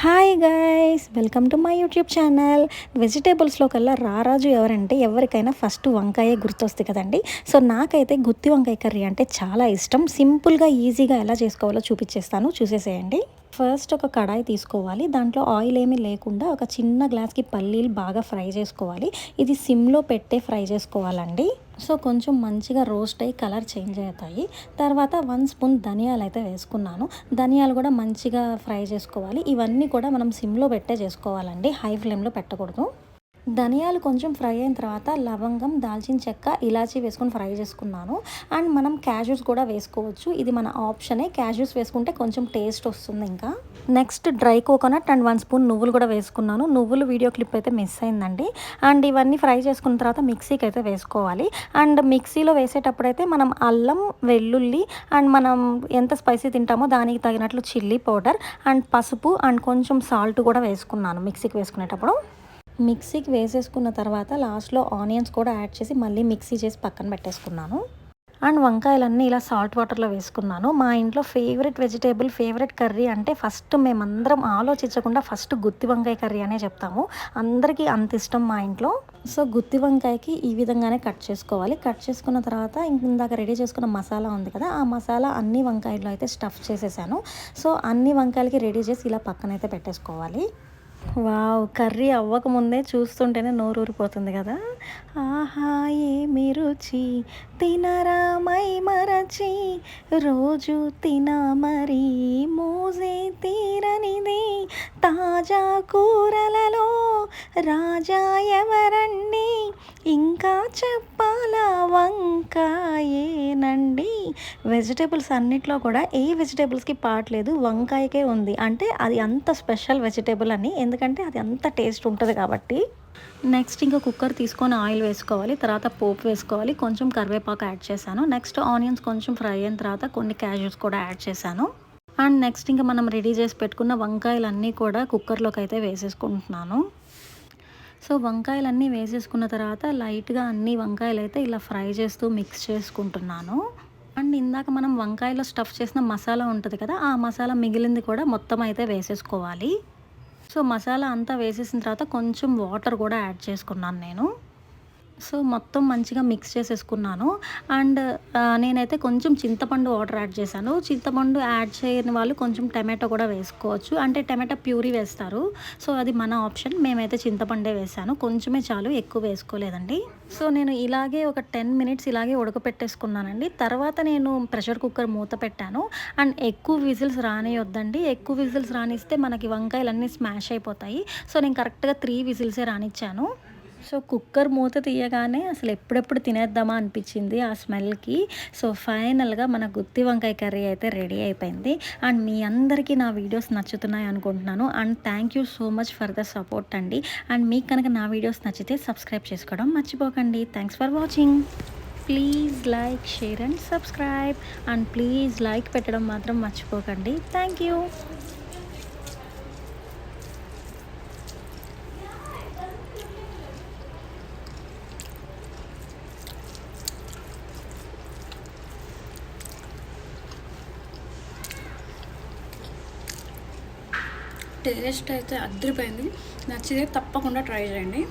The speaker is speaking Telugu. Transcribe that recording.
Hi guys welcome to my YouTube channel వెజిటేబుల్స్లో కల్లా రారాజు ఎవరంటే ఎవరికైనా ఫస్ట్ వంకాయ గుర్తొస్తుంది కదండి. సో నాకైతే గుత్తి వంకాయ కర్రీ అంటే చాలా ఇష్టం. సింపుల్గా ఈజీగా ఎలా చేసుకోవాలో చూపించేస్తాను. చూసేసేయండి. ఫస్ట్ ఒక కడాయి తీసుకోవాలి. దాంట్లో ఆయిల్ ఏమీ లేకుండా ఒక చిన్న గ్లాస్కి పల్లీలు బాగా ఫ్రై చేసుకోవాలి. ఇది సిమ్లో పెట్టే ఫ్రై చేసుకోవాలండి. సో కొంచెం మంచిగా రోస్ట్ అయ్యి కలర్ చేంజ్ అవుతాయి. తర్వాత వన్ స్పూన్ ధనియాలు అయితే వేసుకున్నాను. ధనియాలు కూడా మంచిగా ఫ్రై చేసుకోవాలి. ఇవన్నీ కూడా మనం సిమ్లో పెట్టే చేసుకోవాలండి. హై ఫ్లేమ్లో పెట్టకూడదు. ధనియాలు కొంచెం ఫ్రై అయిన తర్వాత లవంగం దాల్చిన చెక్క ఇలాచీ వేసుకొని ఫ్రై చేసుకున్నాను. అండ్ మనం క్యాజుస్ కూడా వేసుకోవచ్చు. ఇది మన ఆప్షనే. క్యాష్యూస్ వేసుకుంటే కొంచెం టేస్ట్ వస్తుంది ఇంకా. Next dry coconut and one spoon నువ్వులు కూడా వేసుకున్నాను. నువ్వులు వీడియో క్లిప్ అయితే మిస్ అయిందండి. అండ్ ఇవన్నీ ఫ్రై చేసుకున్న తర్వాత మిక్సీకి అయితే వేసుకోవాలి. అండ్ మిక్సీలో వేసేటప్పుడు అయితే మనం అల్లం వెల్లుల్లి అండ్ మనం ఎంత స్పైసీ తింటామో దానికి తగినట్లు చిల్లీ పౌడర్ అండ్ పసుపు అండ్ కొంచెం సాల్ట్ కూడా వేసుకున్నాను మిక్సీకి వేసుకునేటప్పుడు. మిక్సీకి వేసేసుకున్న తర్వాత లాస్ట్లో ఆనియన్స్ కూడా యాడ్ చేసి మళ్ళీ మిక్సీ చేసి పక్కన పెట్టేసుకున్నాను. అండ్ వంకాయలన్నీ ఇలా సాల్ట్ వాటర్లో వేసుకున్నాను. మా ఇంట్లో ఫేవరెట్ వెజిటేబుల్ ఫేవరెట్ కర్రీ అంటే ఫస్ట్ మేమందరం ఆలోచించకుండా ఫస్ట్ గుత్తి వంకాయ కర్రీ అనే చెప్తాము. అందరికీ అంత ఇష్టం మా ఇంట్లో. సో గుత్తి వంకాయకి ఈ విధంగానే కట్ చేసుకోవాలి. కట్ చేసుకున్న తర్వాత ఇందాక రెడీ చేసుకున్న మసాలా ఉంది కదా ఆ మసాలా అన్ని వంకాయల్లో అయితే స్టఫ్ చేసేసాను. సో అన్ని వంకాయలకి రెడీ చేసి ఇలా పక్కనైతే పెట్టేసుకోవాలి. వావ్ కర్రీ అవ్వకముందే చూస్తుంటేనే నోరు ఊరిపోతుంది కదా. ఆహా ఏమి రుచి? తినరామై మరచి? రోజు తిన మరి మోజే తీరనిది. తాజా కూరలలో రాజా ఎవరండి? ఇంకా చెప్పాలా వంకాయేనండి వెజిటేబుల్స్ అన్నిట్లో కూడా ఏ వెజిటేబుల్స్కి పాడలేదు లేదు వంకాయకే ఉంది. అంటే అది అంత స్పెషల్ వెజిటేబుల్ అని. ఎందుకంటే అది అంత టేస్ట్ ఉంటుంది కాబట్టి. నెక్స్ట్ ఇంకా కుక్కర్ తీసుకొని ఆయిల్ వేసుకోవాలి తర్వాత పోపు వేసుకోవాలి. కొంచెం కరివేపాకు యాడ్ చేశాను. నెక్స్ట్ ఆనియన్స్ కొంచెం ఫ్రై అయిన తర్వాత కొన్ని క్యాజ్యూస్ కూడా యాడ్ చేశాను. అండ్ నెక్స్ట్ ఇంకా మనం రెడీ చేసి పెట్టుకున్న వంకాయలన్నీ కూడా కుక్కర్లోకి అయితే వేసేసుకుంటున్నాను. సో వంకాయలన్నీ వేసేసుకున్న తర్వాత లైట్గా అన్ని వంకాయలు అయితే ఇలా ఫ్రై చేస్తూ మిక్స్ చేసుకుంటున్నాను. అండ్ ఇందాక మనం వంకాయలో స్టఫ్ చేసిన మసాలా ఉంటుంది కదా ఆ మసాలా మిగిలింది కూడా మొత్తం అయితే వేసేసుకోవాలి. సో మసాలా అంతా వేసేసిన తర్వాత కొంచెం వాటర్ కూడా యాడ్ చేసుకున్నాను నేను. సో మొత్తం మంచిగా మిక్స్ చేసేసుకున్నాను. అండ్ నేనైతే కొంచెం చింతపండు వాటర్ యాడ్ చేశాను. చింతపండు యాడ్ చేయని వాళ్ళు కొంచెం టమాటో కూడా వేసుకోవచ్చు. అంటే టమాటో ప్యూరీ వేస్తారు. సో అది మన ఆప్షన్ మేమైతే చింతపండే వేసాను కొంచెమే చాలు ఎక్కువ వేసుకోలేదండి. సో నేను ఇలాగే ఒక టెన్ మినిట్స్ ఇలాగే ఉడకపెట్టేసుకున్నానండి. తర్వాత నేను ప్రెషర్ కుక్కర్ మూత పెట్టాను. అండ్ ఎక్కువ విజిల్స్ రానియొద్దండి. ఎక్కువ విజిల్స్ రానిస్తే మనకి వంకాయలన్నీ స్మాష్ అయిపోతాయి. సో నేను కరెక్ట్గా త్రీ విజిల్సే రానిచ్చాను. సో కుక్కర్ మూత తీయగానే అసలు ఎప్పుడెప్పుడు తినేద్దామా అనిపించింది ఆ స్మెల్కి. సో ఫైనల్గా మన గుత్తి వంకాయ కర్రీ అయితే రెడీ అయిపోయింది. అండ్ మీ అందరికీ నా వీడియోస్ నచ్చుతున్నాయి అనుకుంటున్నాను. And thank you so much for the support అండి. అండ్ మీకు కనుక నా వీడియోస్ నచ్చితే సబ్స్క్రైబ్ చేసుకోవడం మర్చిపోకండి. Thanks for watching. Please like share and subscribe. And please like పెట్టడం మాత్రం మర్చిపోకండి. Thank you. టేస్ట్ అయితే అద్దరిపోయింది. నచ్చితే తప్పకుండా ట్రై చేయండి.